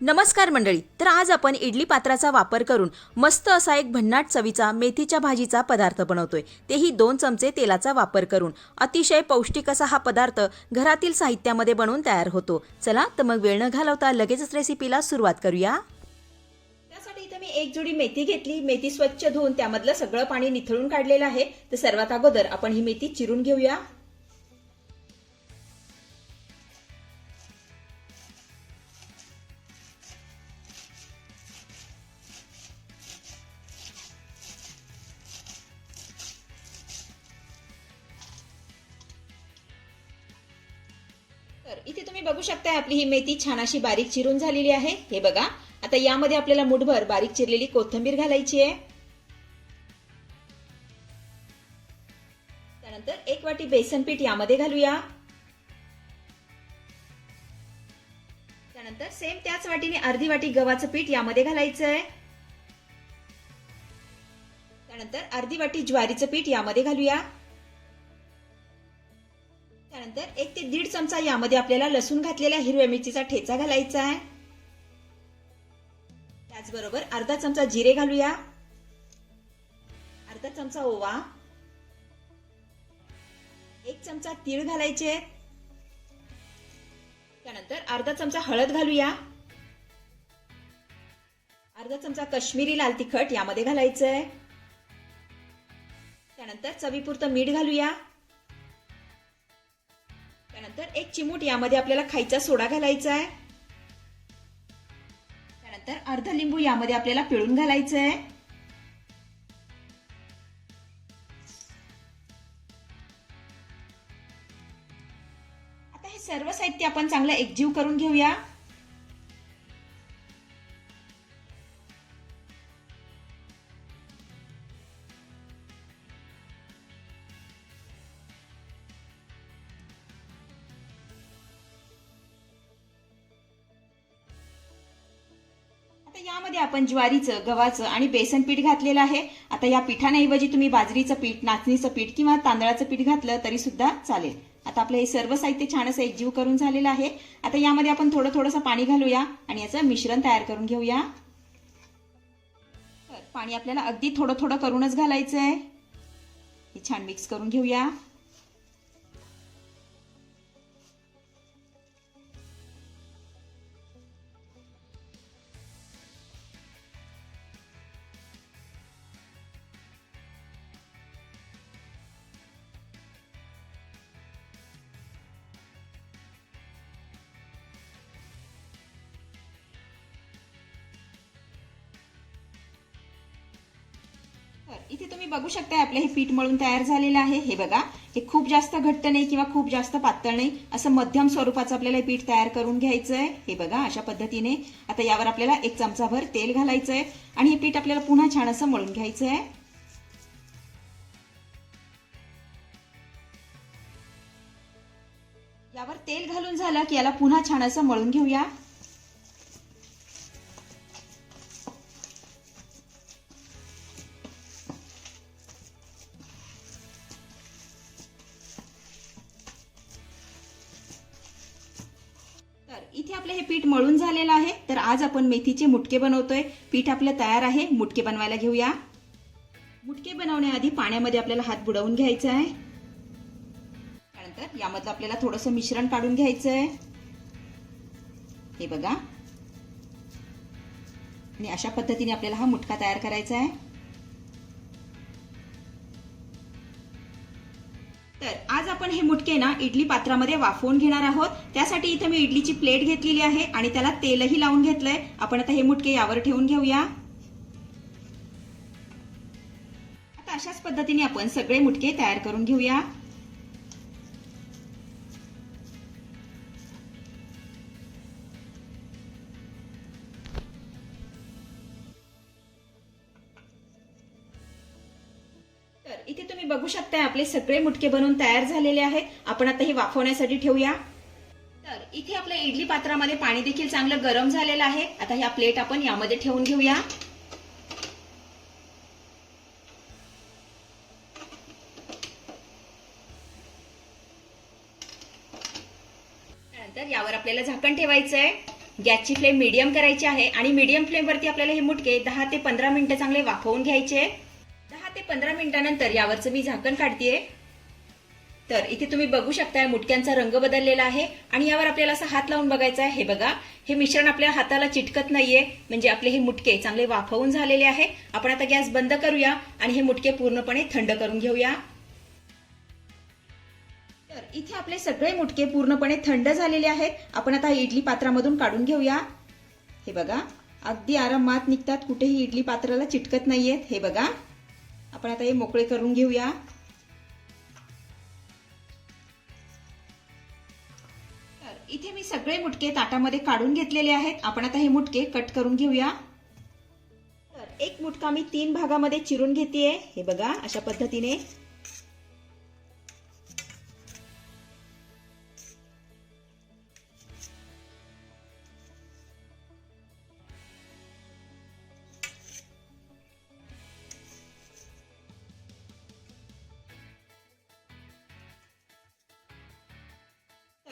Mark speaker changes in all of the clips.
Speaker 1: नमस्कार मंडळी तर आज आपण इडली पात्राचा वापर करून मस्त असा एक भन्नाट चवीचा मेथीच्या भाजीचा पदार्थ बनवतोय. तेही दोन चमचे तेलाचा वापर करून. अतिशय पौष्टिक असा हा पदार्थ घरातील साहित्यामध्ये बनवून तयार होतो. चला तर मग वेळ न घालवता लगेचच रेसिपीला सुरुवात करूया. त्यासाठी इथे मी एक जोडी मेथी घेतली. मेथी स्वच्छ धुवून त्यामधलं सगळं पाणी निथळून काढलेलं आहे. तर सर्वात अगोदर आपण ही मेथी चिरून घेऊया. तर इथे तुम्ही बघू शकताय आपली ही मेथी छान अशी बारीक चिरून झालेली आहे. हे बघा. आता यामध्ये आपल्याला मुठभर बारीक चिरलेली कोथिंबीर घालायची आहे. त्यानंतर एक वाटी बेसन पीठ यामध्ये घालूया. त्यानंतर सेम त्याच वाटीने अर्धी वाटी गव्हाचं पीठ यामध्ये घालायचं आहे त्यानंतर अर्धी वाटी ज्वारीचं पीठ यामध्ये घालूया. त्यानंतर एक ते दीड चमचा यामध्ये आपल्याला लसूण घातलेल्या हिरव्या मिरचीचा ठेचा घालायचा आहे. त्याचबरोबर अर्धा चमचा जिरे घालूया. अर्धा चमचा ओवा. एक चमचा तीळ घालायचे. त्यानंतर अर्धा चमचा हळद घालूया. अर्धा चमचा कश्मीरी लाल तिखट यामध्ये घालायचं आहे त्यानंतर चवीपुरतं मीठ घालूया. त्यानंतर एक चिमूट यामध्ये आपल्याला खायचा सोडा घालायचा आहे. त्यानंतर अर्ध लिंबू यामध्ये आपल्याला पिळून घालायचं आहे. आता हे सर्व साहित्य आपण चांगलं एकजीव करून घेऊया. यामध्ये आपण ज्वारीचं गव्हाचं आणि बेसन पीठ घातलेलं आहे. आता या पिठांऐवजी तुम्ही बाजरीचं पीठ नाचणीचं पीठ किंवा तांदळाचं पीठ घातलं तरी सुद्धा चालेल. आता आपलं हे सर्व साहित्य छान असं एकजीव करून झालेलं आहे. आता यामध्ये आपण थोडं थोडंसं पाणी घालूया आणि याचं मिश्रण तयार करून घेऊया. पाणी आपल्याला अगदी थोडं थोडं करूनच घालायचं आहे हे छान मिक्स करून घेऊया. इथे तुम्ही बघू शकता आपलं हे पीठ मळून तयार झालेलं आहे. हे बघा हे खूप जास्त घट्ट नाही किंवा खूप जास्त पातळ नाही. असं मध्यम स्वरूपाचं आपल्याला पीठ तयार करून घ्यायचं आहे हे बघा अशा पद्धतीने आता यावर आपल्याला एक चमचाभर तेल घालायचं आहे आणि हे पीठ आपल्याला पुन्हा छान असं मळून घ्यायचं आहे यावर तेल घालून झालं की याला पुन्हा छान असं मळून घेऊया. इथे आपलं हे पीठ मळून झालेलं आहे. तर आज आपण मेथीचे मुटके बनवतोय. पीठ आपलं तयार आहे. मुटके बनवायला घेऊया. मुटके बनवण्याआधी पाण्यामध्ये आपल्याला हात बुडवून घ्यायचा आहे. त्यानंतर यामधलं आपल्याला थोडंसं मिश्रण काढून घ्यायचं आहे. हे बघा. आणि अशा पद्धतीने आपल्याला हा मुटका तयार करायचा आहे. तर आज आपण हे मुटके ना इडली पात्रामध्ये वाफवून घेणार आहोत. त्यासाठी इथे मी इडलीची प्लेट घेतलेली आहे आणि त्याला तेलही लावून घेतलंय. आपण आता हे मुटके यावर ठेवून घेऊया. आता अशाच पद्धतीने आपण सगळे मुटके तयार करून घेऊया. इथे तुम्ही बघू शकताय आपले सगळे मुटके बनवून तयार झालेले आहेत. आपण आता हे वाफवण्यासाठी ठेवूया. तर इथे आपल्या इडली पात्रामध्ये पाणी देखील चांगलं गरम झालेलं आहे. आता ह्या प्लेट आपण यामध्ये ठेवून घेऊया. त्यानंतर यावर आपल्याला झाकण ठेवायचं आहे गॅसची फ्लेम मीडियम करायची आहे आणि मीडियम फ्लेमवरती आपल्याला हे मुटके दहा ते पंधरा मिनिटं चांगले वाफवून घ्यायचे. पंधरा मिनिटानंतर यावरचं मी झाकण काढतेय. तर इथे तुम्ही बघू शकताय मुटक्यांचा रंग बदललेला आहे आणि यावर आपल्याला असा हात लावून बघायचा आहे. हे बघा हे मिश्रण आपल्या हाताला चिटकत नाहीये म्हणजे आपले हे मुटके चांगले वाफवून झालेले आहे. आपण आता गॅस बंद करूया आणि हे मुटके पूर्णपणे थंड करून घेऊया. तर इथे आपले सगळे मुटके पूर्णपणे थंड झालेले आहेत. आपण आता इडली पात्रामधून काढून घेऊया. हे बघा अगदी आरामात निघतात. कुठेही इडली पात्राला चिटकत नाहीयेत. हे बघा. आपण आता हे मोकळे करून घेऊया. इथे मी सगळे मुटके ताटामध्ये काढून घेतलेले आहेत. आपण आता हे मुटके कट करून घेऊया. तर एक मुटका मी तीन भागामध्ये चिरून घेतेय. हे बघा अशा पद्धतीने.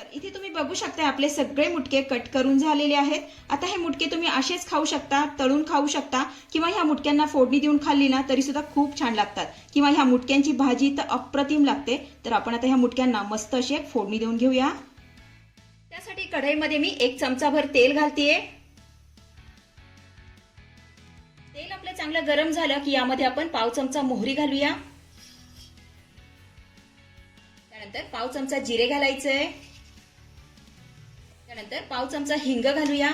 Speaker 1: तर इथे तुम्ही बघू शकता आपले सगळे मुटके कट करून झालेले आहेत. आता हे मुटके तुम्ही असेच खाऊ शकता तळून खाऊ शकता किंवा ह्या मुटक्यांना फोडणी देऊन खाल्ली ना तरी सुद्धा खूप छान लागतात. किंवा ह्या मुटक्यांची भाजी तर अप्रतिम लागते. तर आपण आता ह्या मुटक्यांना मस्त अशी एक फोडणी देऊन घेऊया. त्यासाठी कढईमध्ये मी एक चमचाभर तेल घालतेय. तेल आपलं चांगलं गरम झालं की यामध्ये आपण पाव चमचा मोहरी घालूया. त्यानंतर पाव चमचा जिरे घालायचंय. त्यानंतर पाव चमचा हिंग घालूया.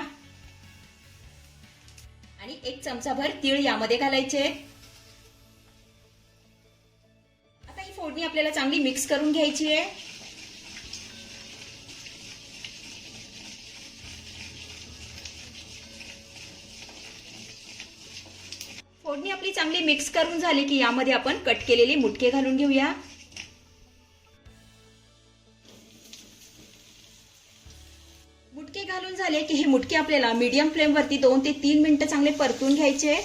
Speaker 1: आणि एक चमचाभर तीळ यामध्ये घालायचे. आता ही फोडणी आपल्याला चांगली मिक्स करून घ्यायची आहे. फोडणी आपली चांगली मिक्स करून झाली की यामध्ये आपण कट केलेले मुटके घालून घेऊया. झाले की हे मुटके आपल्याला मीडियम फ्लेमवरती दोन ते तीन मिनिटं चांगले परतून घ्यायचे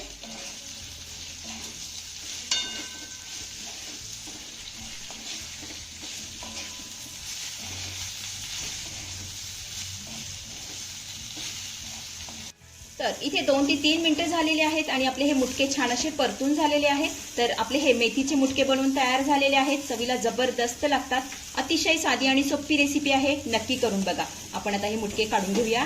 Speaker 1: तर इथे दोन ते तीन मिनटं झालेली आहेत आणि आपले हे मुटके छान असे परतून झालेले आहेत. तर आपले हे मेथीचे मुटके बनवून तयार झालेले आहेत. चवीला जबरदस्त लागतात. अतिशय साधी आणि सोपी रेसिपी आहे. नक्की करून बघा. आपण आता हे मुटके काढून घेऊया.